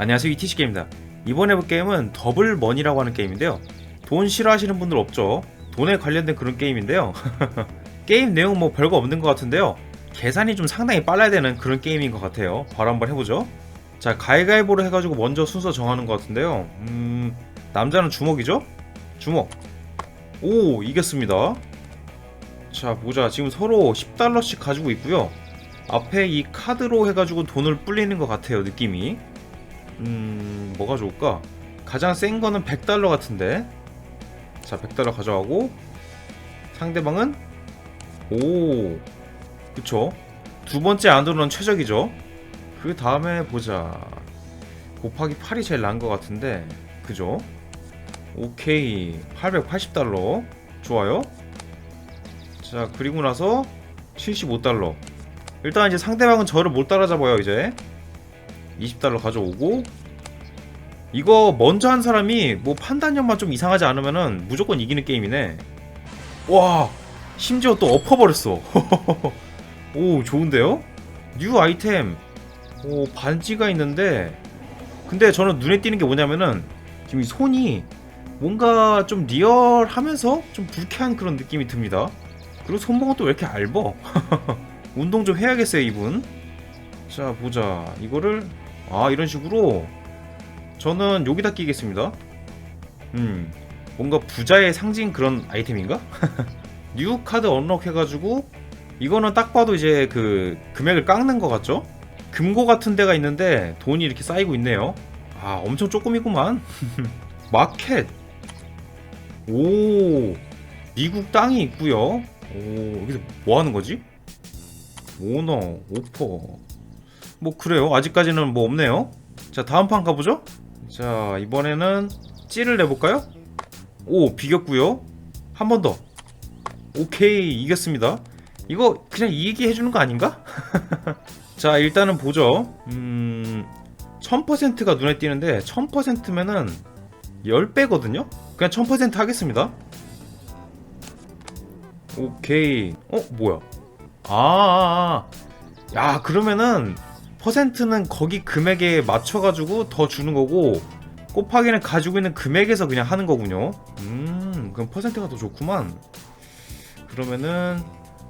안녕하세요. 이티시게임입니다. 이번 해볼 게임은 더블 머니라고 하는 게임인데요. 돈 싫어하시는 분들 없죠? 돈에 관련된 그런 게임인데요. 게임 내용 뭐 별거 없는 것 같은데요. 계산이 좀 상당히 빨라야 되는 그런 게임인 것 같아요. 바로 한번 해보죠. 자 가위가위보로 해가지고 먼저 순서 정하는 것 같은데요. 음 남자는 주먹이죠? 주먹. 오 이겼습니다. 자 보자. 지금 서로 10달러씩 가지고 있고요. 앞에 이 카드로 해가지고 돈을 불리는 것 같아요 느낌이 음 뭐가 좋을까? 가장 센 거는 100달러 같은데. 자 100달러 가져가고 상대방은 오. 그쵸? 두 번째 안드로는 최적이죠. 그 다음에 보자. 곱하기 8이 제일 나은 것 같은데. 그죠? 오케이. 880달러. 좋아요. 자 그리고 나서 75달러. 일단 이제 상대방은 저를 못 따라잡아요 이제 20달러 가져오고 이거 먼저 한 사람이 뭐 판단력만 좀 이상하지 않으면은 무조건 이기는 게임이네. 와 심지어 또 엎어버렸어. 오 좋은데요? 뉴 아이템. 오 반지가 있는데. 근데 저는 눈에 띄는 게 뭐냐면은 지금 이 손이 뭔가 좀 리얼하면서 좀 불쾌한 그런 느낌이 듭니다. 그리고 손목은 또 왜 이렇게 얇어? 운동 좀 해야겠어요 이분. 자 보자. 이거를 아 이런 식으로 저는 여기다 끼겠습니다 음 뭔가 부자의 상징 그런 아이템인가? 뉴 카드 언럭 해가지고 이거는 딱 봐도 이제 그 금액을 깎는 것 같죠? 금고 같은 데가 있는데 돈이 이렇게 쌓이고 있네요 아 엄청 조금이구만 마켓 오 미국 땅이 있고요 오 여기서 뭐 하는 거지? 오너 오퍼 뭐 그래요? 아직까지는 뭐 없네요. 자 다음 판 가보죠. 자 이번에는 찌를 내볼까요? 오 비겼고요. 한 번 더. 오케이 이겼습니다. 이거 그냥 이기게 해주는 거 아닌가? 자 일단은 보죠. 음 1000%가 눈에 띄는데 1000%면은 10배거든요? 그냥 1000% 하겠습니다. 오케이. 어 뭐야? 아, 아, 아. 야, 그러면은 퍼센트는 거기 금액에 맞춰가지고 더 주는 거고 곱하기는 가지고 있는 금액에서 그냥 하는 거군요. 음, 그럼 퍼센트가 더 좋구만. 그러면은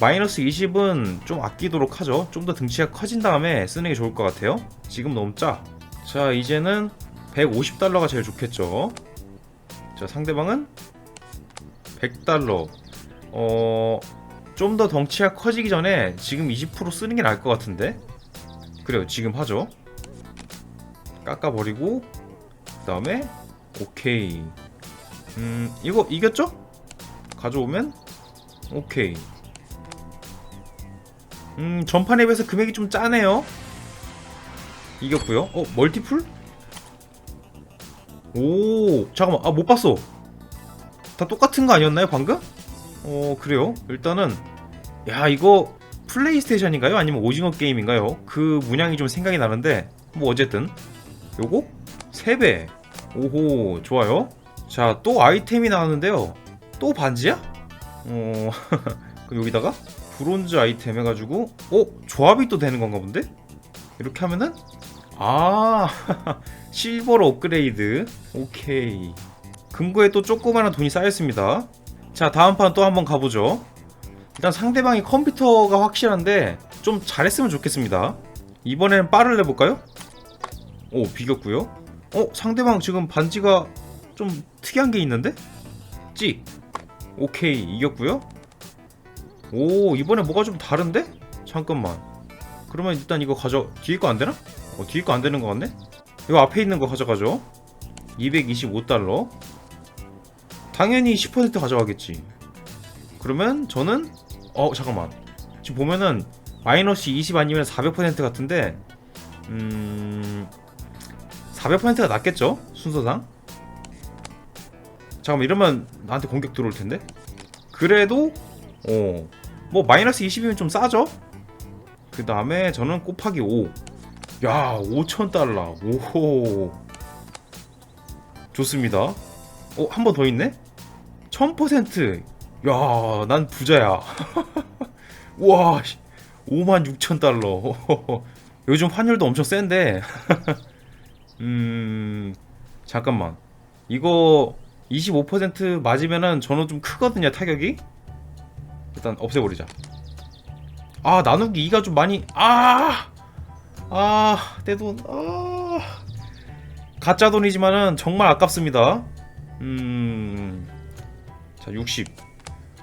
마이너스 20은 좀 아끼도록 하죠. 좀 더 등치가 커진 다음에 쓰는 게 좋을 것 같아요. 지금 너무 짜. 자, 이제는 150달러가 제일 좋겠죠. 자, 상대방은 100달러. 어, 좀 더 덩치가 커지기 전에 지금 20% 쓰는 게 나을 것 같은데 그래요 지금 하죠? 깎아버리고 그 다음에 오케이. 음 이거 이겼죠? 가져오면 오케이. 음 전판에 비해서 금액이 좀 짜네요. 이겼고요. 어 멀티플? 오 잠깐만. 아 못 봤어. 다 똑같은 거 아니었나요 방금? 어 그래요. 일단은 야 이거 플레이스테이션인가요? 아니면 오징어 게임인가요? 그 문양이 좀 생각이 나는데 뭐 어쨌든. 요거? 3배. 오호 좋아요. 자 또 아이템이 나왔는데요. 또 반지야? 어 여기다가 브론즈 아이템 해가지고 어 조합이 또 되는 건가 본데? 이렇게 하면은 아 실버로 업그레이드. 오케이. 금고에 또 조그마한 돈이 쌓였습니다. 자 다음 판 또 한번 가보죠 일단 상대방이 컴퓨터가 확실한데 좀 잘했으면 좋겠습니다 이번에는 빠를 내볼까요? 오 비겼고요 어 상대방 지금 반지가 좀 특이한 게 있는데? 찍 오케이 이겼고요 오 이번에 뭐가 좀 다른데? 잠깐만 그러면 일단 이거 가져 뒤에 거 안 되나? 어 뒤에 거 안 되는 거 같네? 이거 앞에 있는 거 가져가죠 225달러 당연히 10% 가져가겠지. 그러면 저는 어 잠깐만 지금 보면은 마이너스 20 아니면 400% 같은데 음 400%가 낫겠죠 순서상. 잠깐만 이러면 나한테 공격 들어올 텐데. 그래도 어 뭐 마이너스 20이면 좀 싸죠. 그 다음에 저는 곱하기 5. 야 5천 달러. 오호. 좋습니다. 어, 한 번 더 있네? 1000%. 야, 난 부자야. 우와, 5만 6천 달러. 요즘 환율도 엄청 센데. 음 잠깐만 이거 25% 맞으면은 저는 좀 크거든요 타격이 일단 없애버리자 아 나누기 2가 좀 많이 아! 아아내돈 아 가짜 돈이지만은 정말 아깝습니다 음 자 60.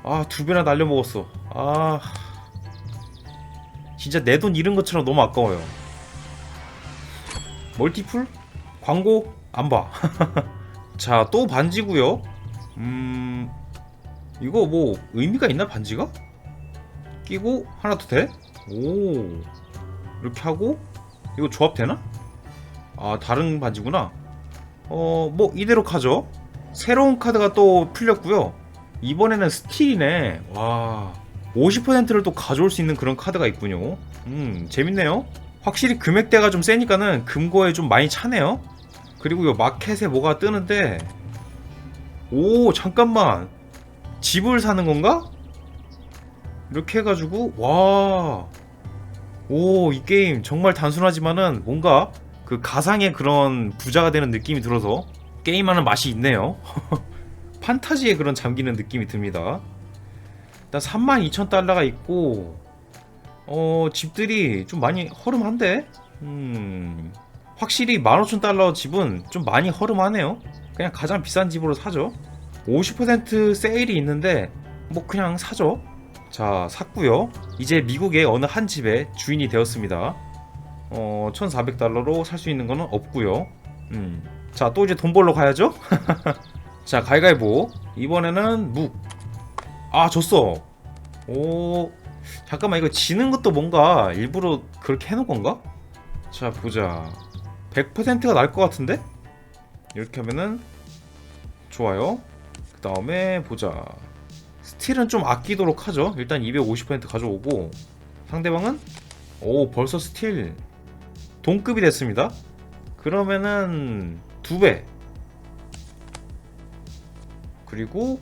아 두 배나 날려 먹었어. 아 진짜 내 돈 잃은 것처럼 너무 아까워요. 멀티풀 광고 안 봐. 자 또 반지고요. 음 이거 뭐 의미가 있나 반지가? 끼고 하나 더 돼? 오 이렇게 하고 이거 조합 되나? 아 다른 반지구나. 어 뭐 이대로 가죠. 새로운 카드가 또 풀렸고요. 이번에는 스틸이네. 와. 50%를 또 가져올 수 있는 그런 카드가 있군요. 음, 재밌네요. 확실히 금액대가 좀 세니까는 금고에 좀 많이 차네요. 그리고 이 마켓에 뭐가 뜨는데, 오, 잠깐만. 집을 사는 건가? 이렇게 해가지고, 와. 오, 이 게임 정말 단순하지만은 뭔가 그 가상의 그런 부자가 되는 느낌이 들어서 게임하는 맛이 있네요. 판타지에 그런 잠기는 느낌이 듭니다. 일단 32,000달러가 있고 어 집들이 좀 많이 허름한데 음 확실히 15,000달러 집은 좀 많이 허름하네요. 그냥 가장 비싼 집으로 사죠. 50% 세일이 있는데 뭐 그냥 사죠. 자 샀고요. 이제 미국의 어느 한 집의 주인이 되었습니다. 어 1,400달러로 살 수 있는 거는 없고요. 음. 자, 또 이제 돈 벌러 가야죠? 자, 가위가위보. 이번에는 묵. 아, 졌어. 오. 잠깐만, 이거 지는 것도 뭔가 일부러 그렇게 해놓은 건가? 자, 보자. 100%가 날 것 같은데? 이렇게 하면은, 좋아요. 그 다음에, 보자. 스틸은 좀 아끼도록 하죠. 일단 250% 가져오고, 상대방은, 오, 벌써 스틸. 동급이 됐습니다. 그러면은, 두 배. 그리고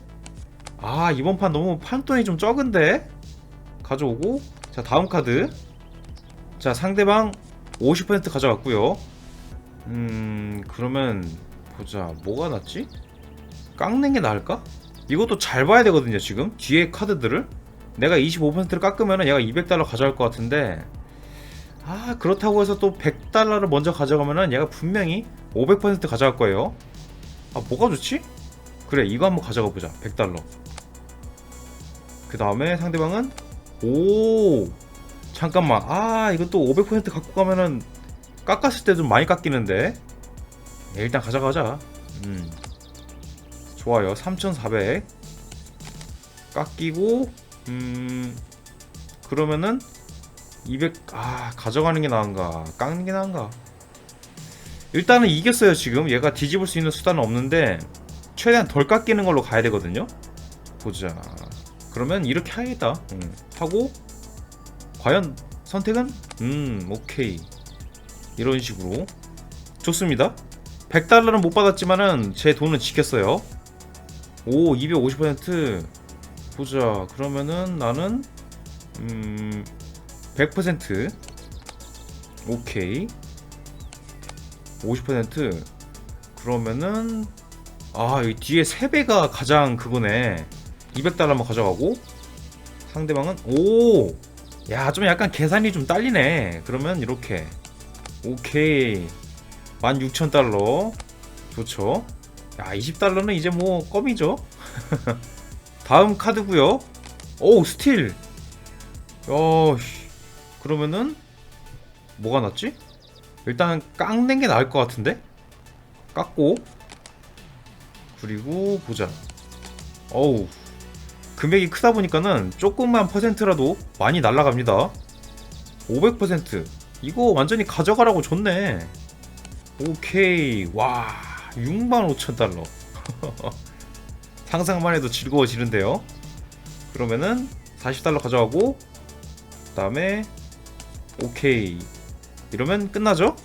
아 이번 판 너무 판돈이 좀 적은데? 가져오고. 자 다음 카드. 자 상대방 50% 가져갔고요. 음 그러면 보자. 뭐가 낫지? 깎는 게 나을까? 이것도 잘 봐야 되거든요 지금. 뒤에 카드들을. 내가 25%를 깎으면 얘가 200달러 가져갈 것 같은데. 아 그렇다고 해서 또 100달러를 먼저 가져가면은 얘가 분명히 500% 가져갈 거예요. 아 뭐가 좋지? 그래 이거 한번 가져가 보자. 100달러. 그 다음에 상대방은 오 잠깐만. 아 이거 또 500% 갖고 가면은 깎았을 때 좀 많이 깎이는데. 네, 일단 가져가자. 음. 좋아요. 3400 깎이고 음 그러면은 200아 가져가는 게 나은가? 깎는 게 나은가? 일단은 이겼어요 지금. 얘가 뒤집을 수 있는 수단은 없는데 최대한 덜 깎이는 걸로 가야 되거든요. 보자 그러면 이렇게 하겠다. 음, 하고 과연 선택은? 음 오케이. 이런 식으로. 좋습니다. 100달러는 못 받았지만은 제 돈은 지켰어요. 오 250% 보자. 그러면은 나는 음 100% 오케이. 50% 그러면은 아 여기 뒤에 3배가 가장 그거네. 200달러만 가져가고. 상대방은 오! 야 좀 약간 계산이 좀 딸리네. 그러면 이렇게. 오케이. 16,000달러. 좋죠? 야 20달러는 이제 뭐 껌이죠? 다음 카드구요. 오 스틸. 어 그러면은 뭐가 낫지? 일단 깎는 게 나을 것 같은데? 깎고 그리고 보자. 어우. 금액이 크다 보니까는 조금만 퍼센트라도 많이 날라갑니다. 500%. 이거 완전히 가져가라고 좋네. 오케이. 와. 6만 5천 달러. 상상만 해도 즐거워지는데요. 그러면은 40달러 가져가고 그다음에 오케이. 이러면 끝나죠?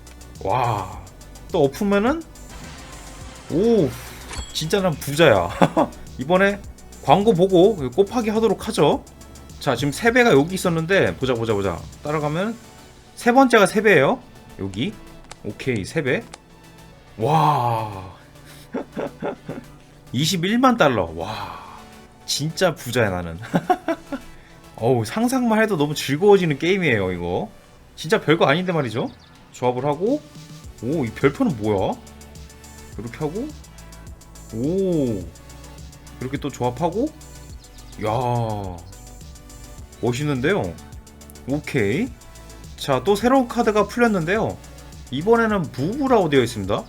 와. 또 엎으면은 오. 진짜 난 부자야. 이번에 광고 보고 곱하기 하도록 하죠. 자, 지금 3배가 여기 있었는데, 보자, 보자, 보자. 따라가면, 세 번째가 3배예요 여기. 오케이, 3배. 와 21만 달러 와 진짜 부자야 나는 어우 상상만 해도 너무 즐거워지는 게임이에요 이거 진짜 별거 아닌데 말이죠 조합을 하고 오 이 별표는 뭐야 이렇게 하고 오. 이렇게 또 조합하고? 야. 멋있는데요? 오케이. 자 또 새로운 카드가 풀렸는데요. 이번에는 무브라고 되어 있습니다.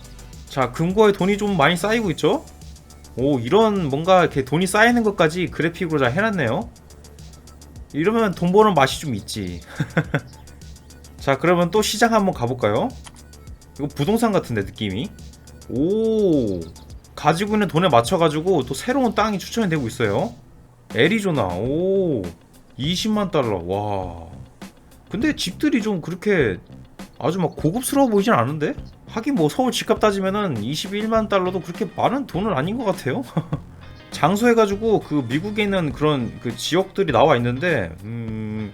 자 금고에 돈이 좀 많이 쌓이고 있죠? 오 이런 뭔가 이렇게 돈이 쌓이는 것까지 그래픽으로 잘 해놨네요. 이러면 돈 버는 맛이 좀 있지. 자 그러면 또 시장 한번 가볼까요? 이거 부동산 같은데 느낌이. 오 가지고 있는 돈에 맞춰가지고 또 새로운 땅이 추천이 되고 있어요. 애리조나. 오 20만 달러. 와. 근데 집들이 좀 그렇게 아주 막 고급스러워 보이진 않은데? 하긴 뭐 서울 집값 따지면은 21만 달러도 그렇게 많은 돈은 아닌 것 같아요. 장소해가지고 그 미국에 있는 그런 그 지역들이 나와 있는데 음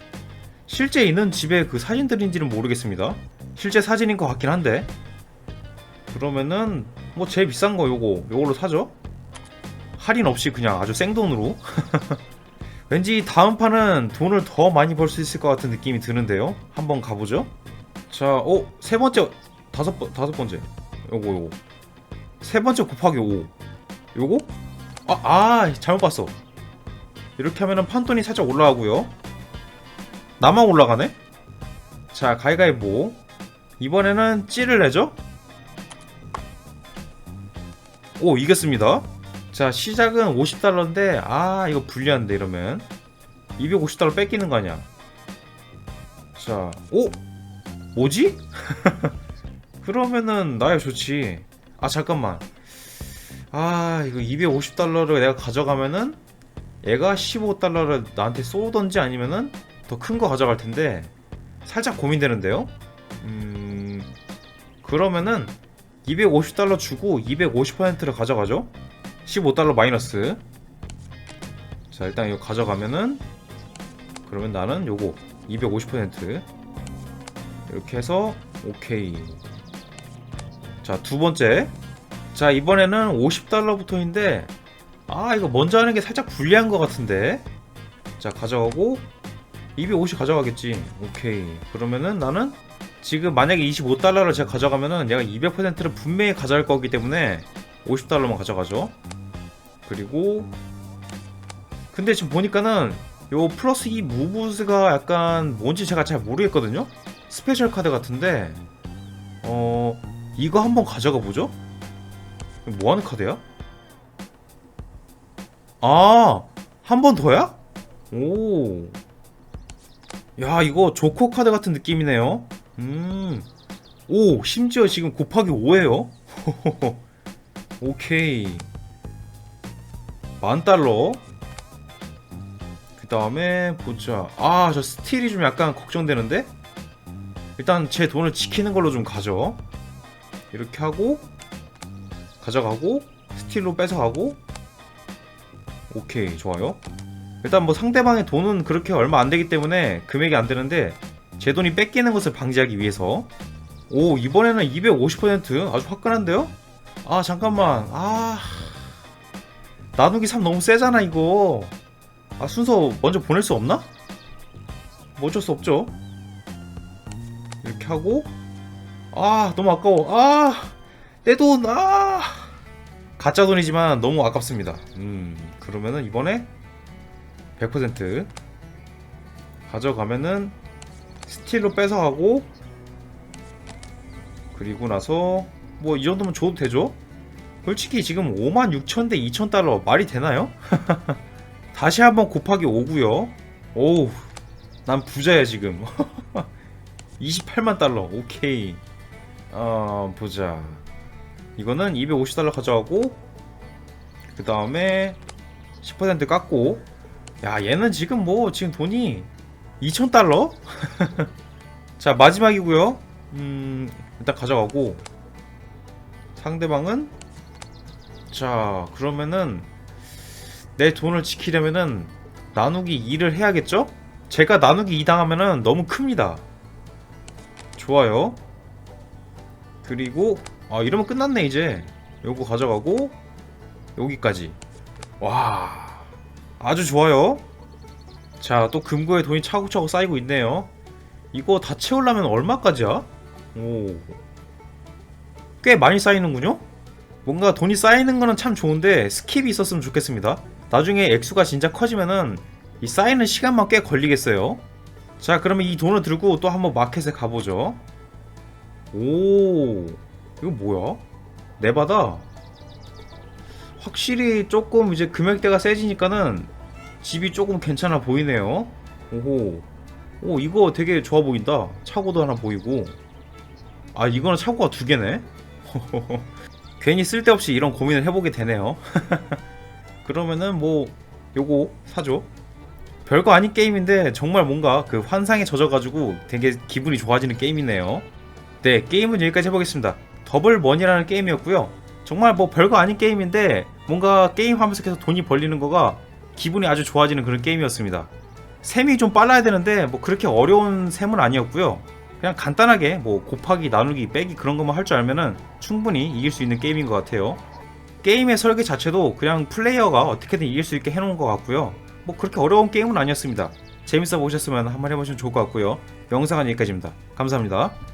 실제 있는 집의 그 사진들인지는 모르겠습니다. 실제 사진인 것 같긴 한데 그러면은 뭐 제일 비싼 거 요거 요걸로 사죠 할인 없이 그냥 아주 생돈으로 왠지 다음 판은 돈을 더 많이 벌 수 있을 것 같은 느낌이 드는데요 한번 가보죠 자, 어, 세 번째, 다섯 번, 다섯 번째. 요거, 요거. 세 번째 곱하기 5. 요거? 아, 아, 잘못 봤어. 이렇게 하면은 판돈이 살짝 올라가고요. 나만 올라가네? 자, 가위가위보. 이번에는 찌를 내죠? 오, 이겼습니다. 자, 시작은 50달러인데, 아, 이거 불리한데, 이러면. 250달러 뺏기는 거 아니야. 자, 오! 뭐지? 그러면은 나야 좋지. 아 잠깐만. 아 이거 250달러를 내가 가져가면은 얘가 15달러를 나한테 쏘던지 아니면은 더 큰 거 가져갈 텐데 살짝 고민되는데요. 음 그러면은 250달러 주고 250%를 가져가죠. 15달러 마이너스. 자 일단 이거 가져가면은 그러면 나는 요거 250% 이렇게 해서 오케이. 자 두 번째. 자 이번에는 50달러부터인데 아 이거 먼저 하는 게 살짝 불리한 것 같은데. 자 가져가고 250 가져가겠지. 오케이. 그러면은 나는 지금 만약에 25달러를 제가 가져가면은 얘가 200%를 분명히 가져갈 거기 때문에 50달러만 가져가죠 그리고 근데 지금 보니까는 요 플러스 2 무브스가 약간 뭔지 제가 잘 모르겠거든요 스페셜 카드 같은데 어 이거 한번 가져가 보죠. 뭐 하는 카드야? 아, 한 번 더야? 오. 야, 이거 조커 카드 같은 느낌이네요. 음. 오, 심지어 지금 곱하기 5예요. 오케이. 만 달러. 그 다음에 보자. 아, 저 스틸이 좀 약간 걱정되는데? 일단 제 돈을 지키는 걸로 좀 가져 이렇게 하고 가져가고 스틸로 뺏어가고 오케이 좋아요 일단 뭐 상대방의 돈은 그렇게 얼마 안 되기 때문에 금액이 안 되는데 제 돈이 뺏기는 것을 방지하기 위해서. 오 이번에는 250% 아주 화끈한데요? 아 잠깐만. 아 나누기 3 너무 세잖아 이거. 아 순서 먼저 보낼 수 없나? 뭐 어쩔 수 없죠. 이렇게 하고. 아 너무 아까워. 아내 돈. 아. 가짜 돈이지만 너무 아깝습니다. 음 그러면은 이번에 100% 가져가면은 스틸로 뺏어가고 그리고 나서 뭐 이 정도면 줘도 되죠? 솔직히 지금 5만 6천 대 2천 달러 말이 되나요? 다시 한번 곱하기 5구요. 오우 난 부자야 지금. 28만 달러 오케이. 어 보자. 이거는 250달러 가져가고 그 다음에 10% 깎고. 야 얘는 지금 뭐 지금 돈이 2000달러? 자 마지막이고요. 음 일단 가져가고. 상대방은? 자 그러면은 내 돈을 지키려면은 나누기 2를 해야겠죠? 제가 나누기 2 당하면은 너무 큽니다. 좋아요. 그리고 아 이러면 끝났네 이제. 요거 가져가고 여기까지. 와 아주 좋아요 자 또 금고에 돈이 차곡차곡 쌓이고 있네요 이거 다 채우려면 얼마까지야? 오. 꽤 많이 쌓이는군요? 뭔가 돈이 쌓이는 거는 참 좋은데 스킵이 있었으면 좋겠습니다. 나중에 액수가 진짜 커지면은 이 쌓이는 시간만 꽤 걸리겠어요. 자, 그러면 이 돈을 들고 또 한번 마켓에 가보죠. 오, 이거 뭐야? 네바다. 확실히 조금 이제 금액대가 세지니까는 집이 조금 괜찮아 보이네요. 오호. 오 이거 되게 좋아 보인다. 차고도 하나 보이고. 아 이거는 차고가 두 개네? 괜히 쓸데없이 이런 고민을 해보게 되네요. 그러면은 뭐 요거 사죠 별거 아닌 게임인데 정말 뭔가 그 환상에 젖어가지고 되게 기분이 좋아지는 게임이네요. 네 게임은 여기까지 해보겠습니다. 더블 머니라는 게임이었고요. 정말 뭐 별거 아닌 게임인데 뭔가 게임 하면서 계속 돈이 벌리는 거가 기분이 아주 좋아지는 그런 게임이었습니다 셈이 좀 빨라야 되는데 뭐 그렇게 어려운 셈은 아니었고요. 그냥 간단하게 뭐 곱하기, 나누기, 빼기 그런 것만 할 줄 알면은 충분히 이길 수 있는 게임인 것 같아요. 게임의 설계 자체도 그냥 플레이어가 어떻게든 이길 수 있게 해놓은 것 같고요. 뭐 그렇게 어려운 게임은 아니었습니다. 재밌어 보셨으면 한번 해보시면 좋을 것 같고요. 영상은 여기까지입니다. 감사합니다.